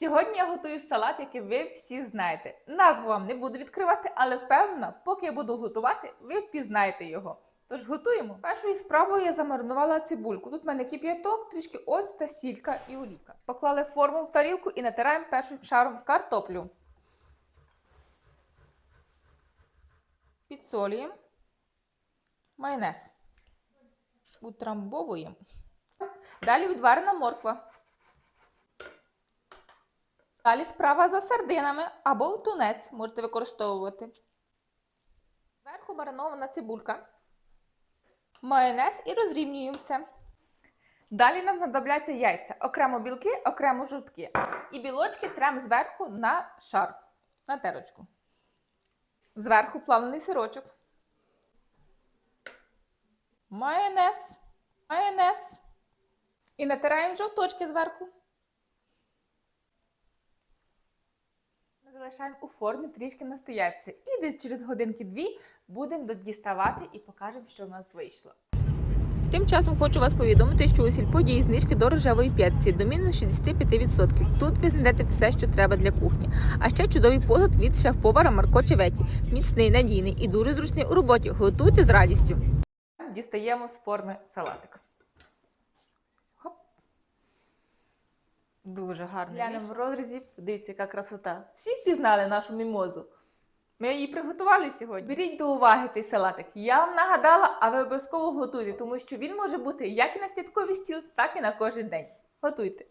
Сьогодні я готую салат, який ви всі знаєте. Назву вам не буду відкривати, але впевнена, поки я буду готувати, ви впізнаєте його. Тож готуємо. Першою справою я замаринувала цибульку. Тут в мене кип'яток, трішки оцта, сілька і оліка. Поклали форму в тарілку і натираємо першим шаром картоплю. Підсолюємо. Майонез. Утрамбовуємо. Далі відварена морква. Далі справа за сардинами або тунець можете використовувати. Зверху маринована цибулька. Майонез і розрівнюємо все. Далі нам знадобляться яйця. Окремо білки, окремо жовтки. І білочки трем зверху на шар, на терочку. Зверху плавлений сирочок. Майонез. Майонез. І натираємо жовточки зверху. Залишаємо у формі трішки настояться. І десь через годинки-дві будемо діставати і покажемо, що в нас вийшло. Тим часом хочу вас повідомити, що у сільподії знижки до рожевої п'ятці до мінус 65%. Тут ви знайдете все, що треба для кухні. А ще чудовий посуд від шеф-повара Марко Чеветі. Міцний, надійний і дуже зручний у роботі. Готуйте з радістю. Дістаємо з форми салатик. Дуже гарно. Глянемо в розрізі. Дивіться, яка красота. Всі впізнали нашу мімозу. Ми її приготували сьогодні. Беріть до уваги цей салатик. Я вам нагадала, а ви обов'язково готуйте, тому що він може бути як і на святковий стіл, так і на кожен день. Готуйте.